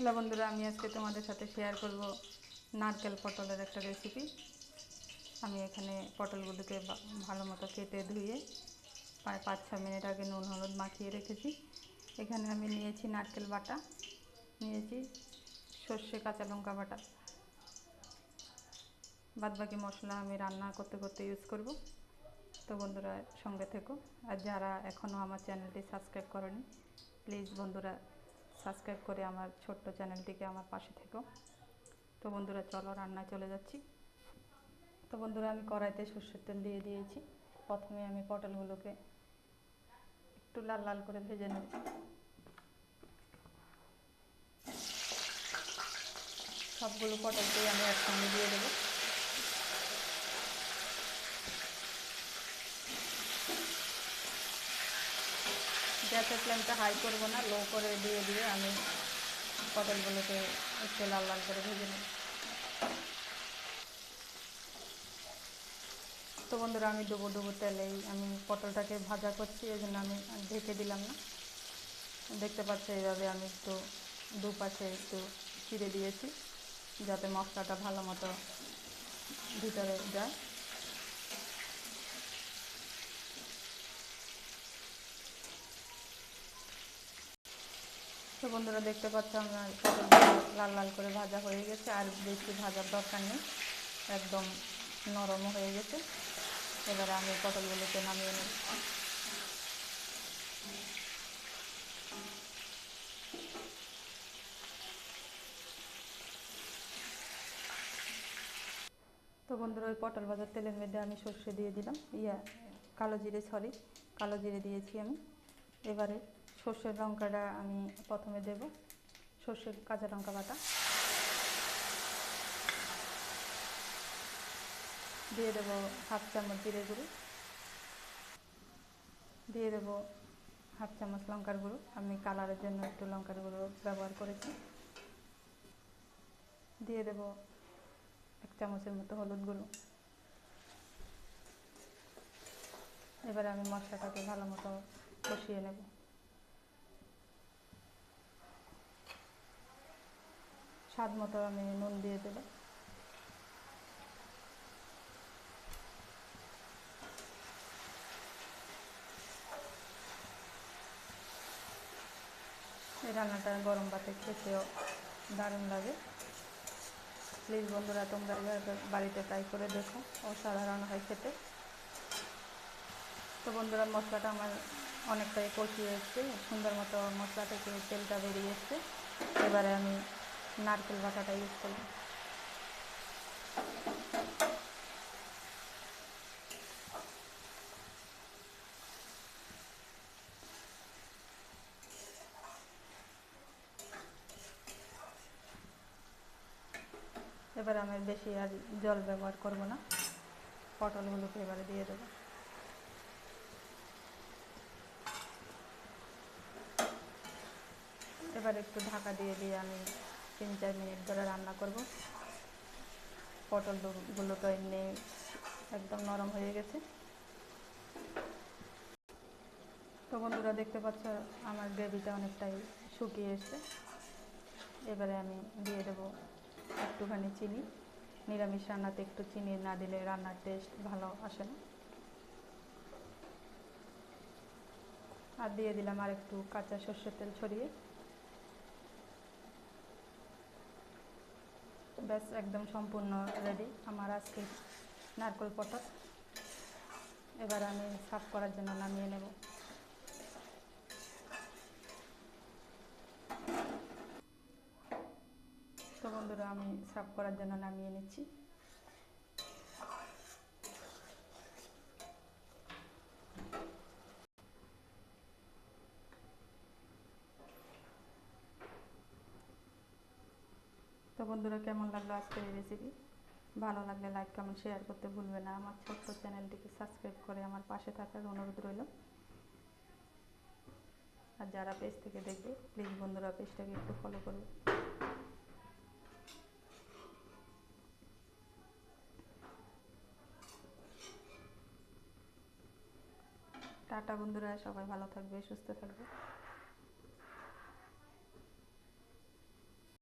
Hello বন্ধুরা, আমি আজকে তোমাদের সাথে শেয়ার করব নারকেল পটলের একটা রেসিপি আমি এখানে পটলগুলোকে ভালো মতো কেটে ধুয়ে প্রায় পাঁচ ছ মিনিট আগে নুন, হলুদ মাখিয়ে রেখেছি। এখানে আমি নিয়েছি নারকেল বাটা, নিয়েছি সর্ষে কাঁচা লঙ্কা বাটা। বাদবাকি মশলা আমি রান্না করতে করতে ইউজ করব। তো বন্ধুরা সঙ্গে থেকো। আর যারা এখনও আমার চ্যানেলটি সাবস্ক্রাইব করেনি প্লিজ বন্ধুরা সাবস্ক্রাইব করে আমার ছোট্ট চ্যানেলটিকে আমার পাশে থেকো। তো বন্ধুরা, চলো রান্নায় চলে যাচ্ছি। তো বন্ধুরা, আমি কড়াইতে সর্ষের তেল দিয়ে দিয়েছি। প্রথমে আমি পটলগুলোকে একটু লাল লাল করে ভেজে নেব। সবগুলো পটলকেই আমি একসঙ্গে দিয়ে দেবো। গ্যাসের ফ্লেমটা হাই করব না লো করে দিয়ে দিয়ে আমি পটলগুলোকে একটু লাল লাল করে ভেজে নেব। তো বন্ধুরা, আমি ডুবো ডুবো তেলেই আমি পটলটাকে ভাজা করছি, এই জন্য আমি ঢেকে দিলাম না। দেখতে পাচ্ছি, এইভাবে আমি একটু দুপাশে একটু চিড়ে দিয়েছি, যাতে মশলাটা ভালো মতো ভিতরে যায়। তো বন্ধুরা দেখতে পাচ্ছ আমার লাল লাল করে ভাজা হয়ে গেছে, আর বেশি ভাজার দরকার নেই, একদম নরম হয়ে গেছে। এবারে আমি পটলগুলোকে নামিয়ে নেব। তো বন্ধুরা, ওই পটল ভাজার তেলের মধ্যে আমি সর্ষে দিয়ে দিলাম। ইয়া, কালো জিরে সরি কালো জিরে দিয়েছি আমি। এবারে সর্ষের লঙ্কাটা আমি প্রথমে দেব, সর্ষের কাঁচা লঙ্কা বাটা। দিয়ে দেবো হাফ চামচ জিরে গুঁড়ো। দিয়ে দেবো হাফ চামচ লঙ্কার গুঁড়ো। আমি কালারের জন্য একটু লঙ্কার গুঁড়ো ব্যবহার করেছি। দিয়ে দেবো এক চামচের মতো হলুদ গুঁড়ো। এবারে আমি মশলাটাকে ভালো মতো কষিয়ে নেব। স্বাদ মতো আমি নুন দিয়ে দেবো। এই রান্নাটা গরম ভাতে খেতেও দারুণ লাগে। প্লিজ বন্ধুরা, তোমরা বাড়িতে ট্রাই করে দেখো, অসাধারণ হয় খেতে। তো বন্ধুরা, মশলাটা আমার অনেকটাই কষিয়ে এসছে, সুন্দর মতো মশলা থেকে তেলটা বেরিয়ে এসছে। এবারে আমি নারকেল বাটাটা ইউজ করব। এবার আমি বেশি আর জল ব্যবহার করব না। পটলগুলোকে এবারে দিয়ে দেবো। এবার একটু ঢাকা দিয়ে দিয়ে আমি তিন, চার মিনিট ধরে রান্না করব। পটলগুলো তো এমনি একদম নরম হয়ে গেছে। তো বন্ধুরা, দেখতে পাচ্ছ, আমার গ্রেভিটা অনেকটাই শুকিয়ে এসছে। এবারে আমি দিয়ে দেবো একটুখানি চিনি। নিরামিষ রান্নাতে একটু চিনি না দিলে রান্নার টেস্ট ভালো আসে না। আর দিয়ে দিলাম আর একটু কাঁচা সর্ষের তেল ছড়িয়ে। ব্যাস, একদম সম্পূর্ণ রেডি আমার আজকে নারকল পটল। এবার আমি সাফ করার জন্য নামিয়ে নেব। তো বন্ধুরা, আমি সাফ করার জন্য নামিয়ে নিচ্ছি। বন্ধুরা, কেমন লাগল আজকের এই রেসিপি ভালো লাগলে লাইক কমেন্ট শেয়ার করতে ভুলবে না। আমার ছোট্ট চ্যানেলটিকে সাবস্ক্রাইব করে আমার পাশে থাকার অনুরোধ রইল। আর যারা পেজ থেকে দেখবে প্লিজ বন্ধুরা পেজটাকে একটু ফলো করবে। টাটা বন্ধুরা, সবাই ভালো থাকবে, সুস্থ থাকবে।